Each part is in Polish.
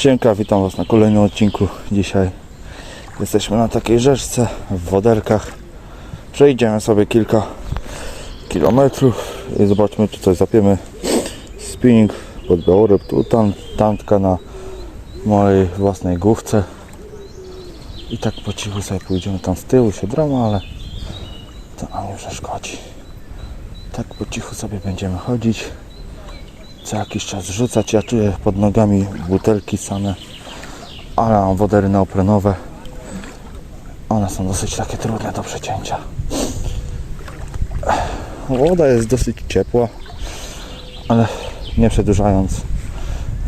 Siemka, witam Was na kolejnym odcinku. Dzisiaj jesteśmy na takiej rzeczce w Woderkach. Przejdziemy sobie kilka kilometrów i zobaczmy, czy coś zapiemy. Spinning pod Białoryb, tu tam, tamtka na mojej własnej główce. I tak po cichu sobie pójdziemy tam z tyłu, się drama, ale to nam nie przeszkodzi. Tak po cichu sobie będziemy chodzić co jakiś czas rzucać. Ja czuję pod nogami butelki same, ale mam wodery neoprenowe. One są dosyć takie trudne do przecięcia. Woda jest dosyć ciepła, ale nie przedłużając,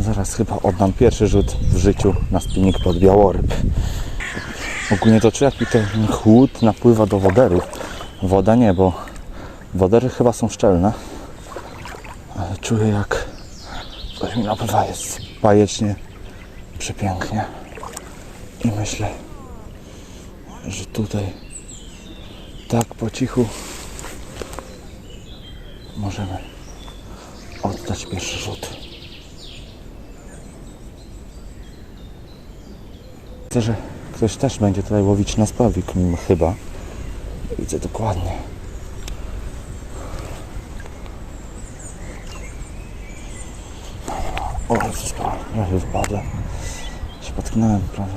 zaraz chyba oddam pierwszy rzut w życiu na spinning pod Białoryb. Ogólnie to czuję jaki ten chłód napływa do woderów. Woda nie, bo wodery chyba są szczelne. Ale czuję jak coś mi napływa, jest bajecznie, przepięknie. I myślę, że tutaj tak po cichu możemy oddać pierwszy rzut. Widzę, że ktoś też będzie tutaj łowić na spawik, mimo chyba. Widzę dokładnie. O, Jezus, prawie wpadłem. Się potknąłem prawie.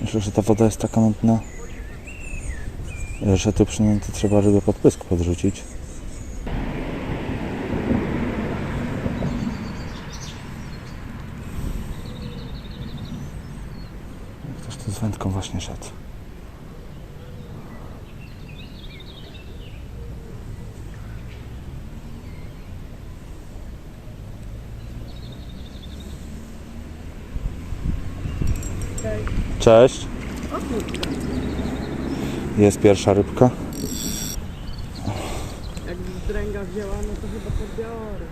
Myślę, że ta woda jest taka nudna, że tu przynajmniej trzeba rybę pod pysk podrzucić. Ktoś tu z wędką właśnie szedł. Cześć. Jest pierwsza rybka. Jak dręga wzięła, no to chyba podbiorę.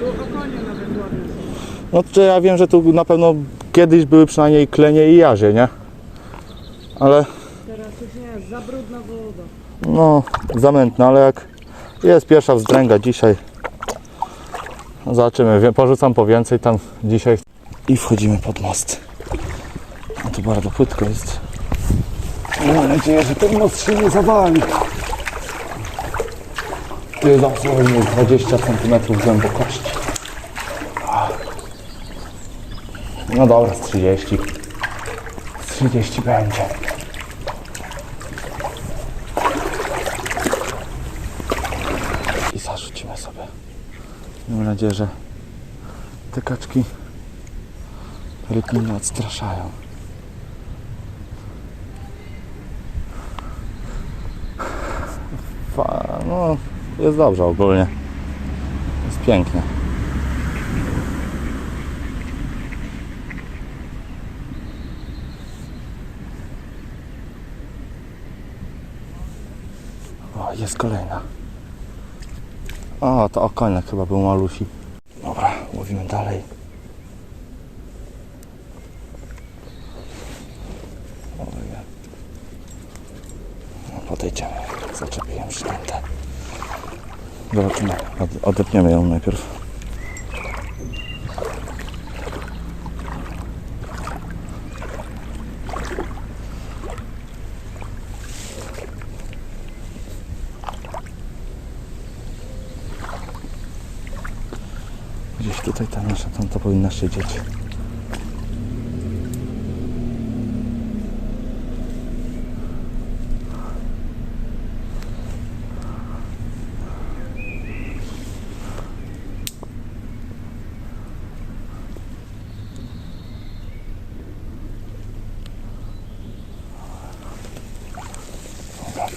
Tu okonie nawet ładne. No to ja wiem, że tu na pewno kiedyś były przynajmniej klenie i jazie, nie? Ale Teraz już nie jest, za brudna woda. no zamętne, ale jak jest pierwsza wzdręga dzisiaj. Zobaczymy, porzucam po więcej tam dzisiaj. I wchodzimy pod most. A tu bardzo płytko jest. Mam nadzieję, że ten most się nie zawali. Tu jest dosłownie 20 cm głębokości. No dobra, z 30. Z 30 będzie. I zarzucimy sobie. Mam nadzieję, że te kaczki ryb mnie nie odstraszają. No, jest dobrze ogólnie. Jest pięknie. O, jest kolejna. O, to okonek chyba był malusi. Dobra, łowimy dalej. No, podejdziemy. Zaczepiłem przynętę. Zobaczymy. Od, odepniemy ją najpierw. Gdzieś tutaj ta nasza tam to powinna siedzieć.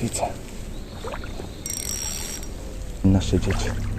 Widzę. Powinna siedzieć.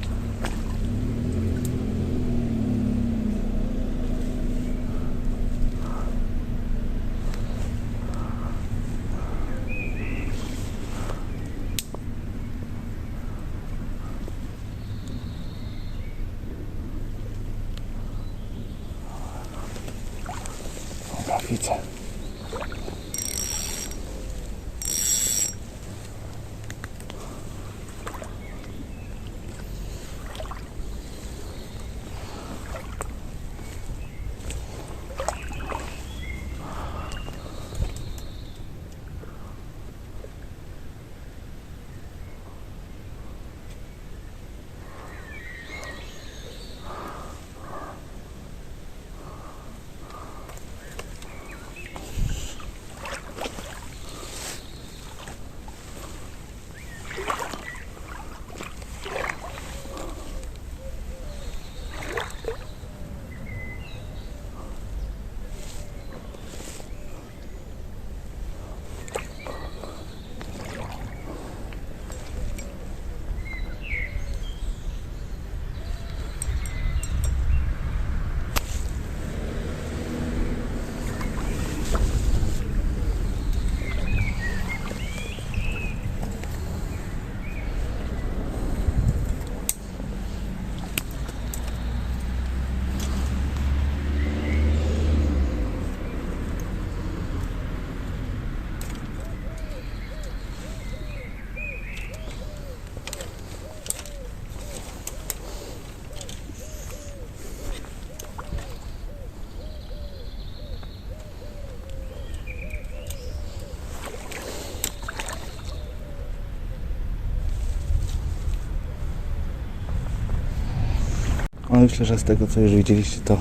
No myślę, że z tego co już widzieliście to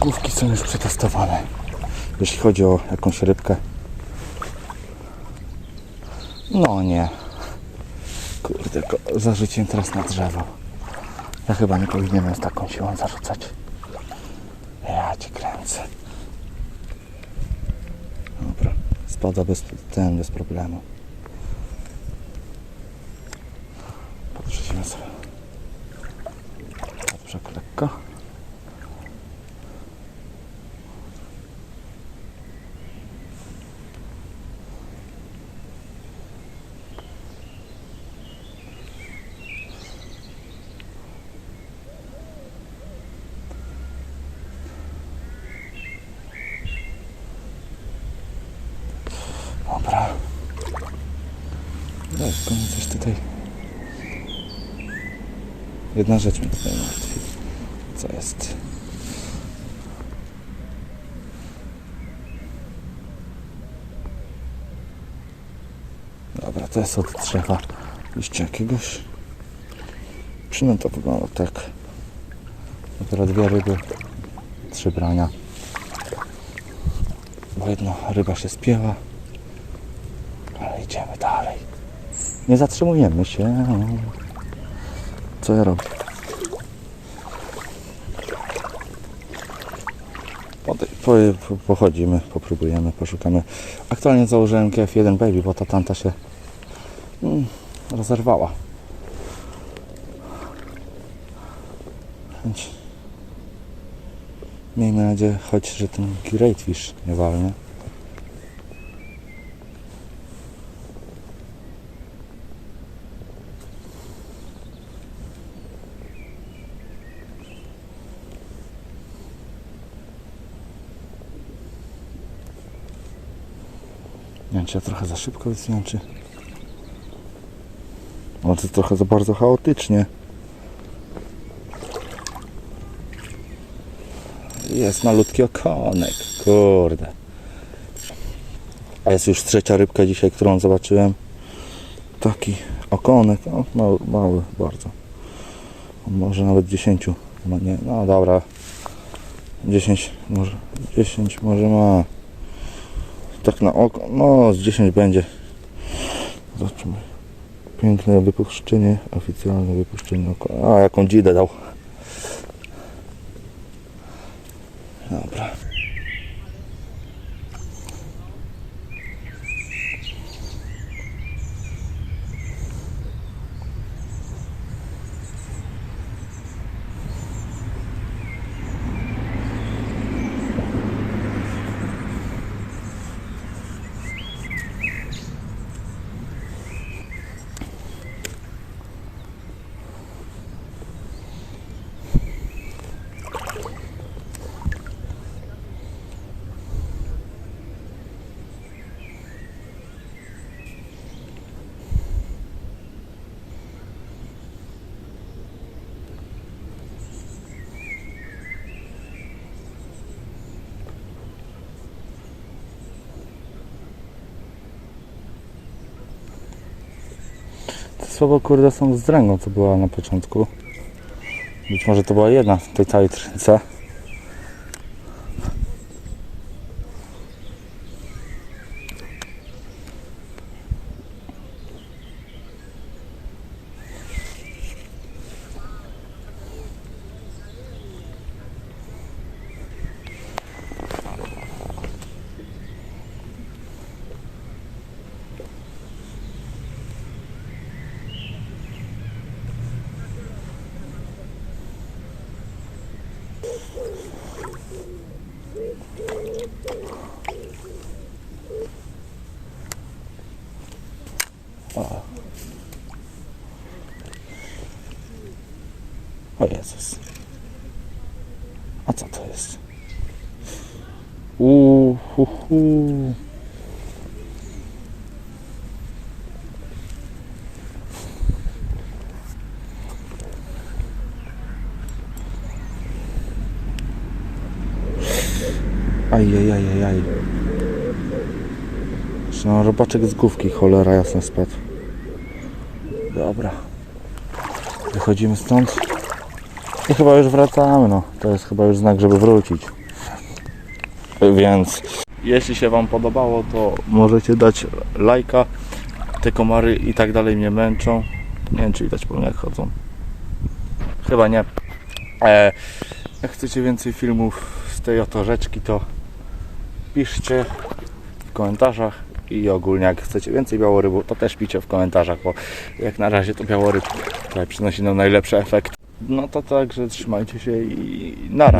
główki są już przetestowane. Jeśli chodzi o jakąś rybkę. No nie. Kurde, zarzuciłem teraz na drzewo. Ja chyba nie powinienem z taką siłą zarzucać. Ja cię kręcę. Dobra, spada bez, ten bez problemu. Podrzucimy sobie. Dobrze, lekko. Dobra. Lekko mi coś tutaj. Jedna rzecz mnie tutaj martwi. Co jest? Dobra, to jest od drzewa liścia jakiegoś. Przynajmniej to wygląda tak. Dopiero dwie ryby, trzy brania. Bo jedna ryba się spięła. Ale idziemy dalej. Nie zatrzymujemy się. Co ja robię? Pochodzimy, popróbujemy, poszukamy. Aktualnie założyłem GF1 Baby, bo ta tanta się mm, rozerwała. Miejmy nadzieję, choć, że ten Great Fish nie walnie. Trochę za szybko wycofałem, czy... To trochę za bardzo chaotycznie. Jest malutki okonek, kurde. A jest już trzecia rybka dzisiaj, którą zobaczyłem. Taki okonek, o, mały, mały bardzo. Może nawet 10 ma, nie, no dobra. 10 może, 10 może ma. Tak na oko, no z 10 będzie. Zobaczymy. Piękne wypuszczenie, oficjalne wypuszczenie oko. A jaką dzidę dał. Słowo kurde są z dręgą, co była na początku. Być może to była jedna w tej całej trynce. O Jezus. A co to jest? Uuu, hu, hu. Ajajajajaj. No, robaczek z główki, cholera jasna spadł. Dobra. Wychodzimy stąd. I chyba już wracamy, no. To jest chyba już znak, żeby wrócić. Więc jeśli się Wam podobało, to możecie dać lajka. Te komary i tak dalej mnie męczą. Nie wiem, czy widać po mnie jak chodzą. Chyba nie. E, jak chcecie więcej filmów z tej oto rzeczki, to piszcie w komentarzach i ogólnie jak chcecie więcej białorybu, to też piszcie w komentarzach, bo jak na razie to białoryb tutaj przynosi nam najlepszy efekt. No to także trzymajcie się i nara.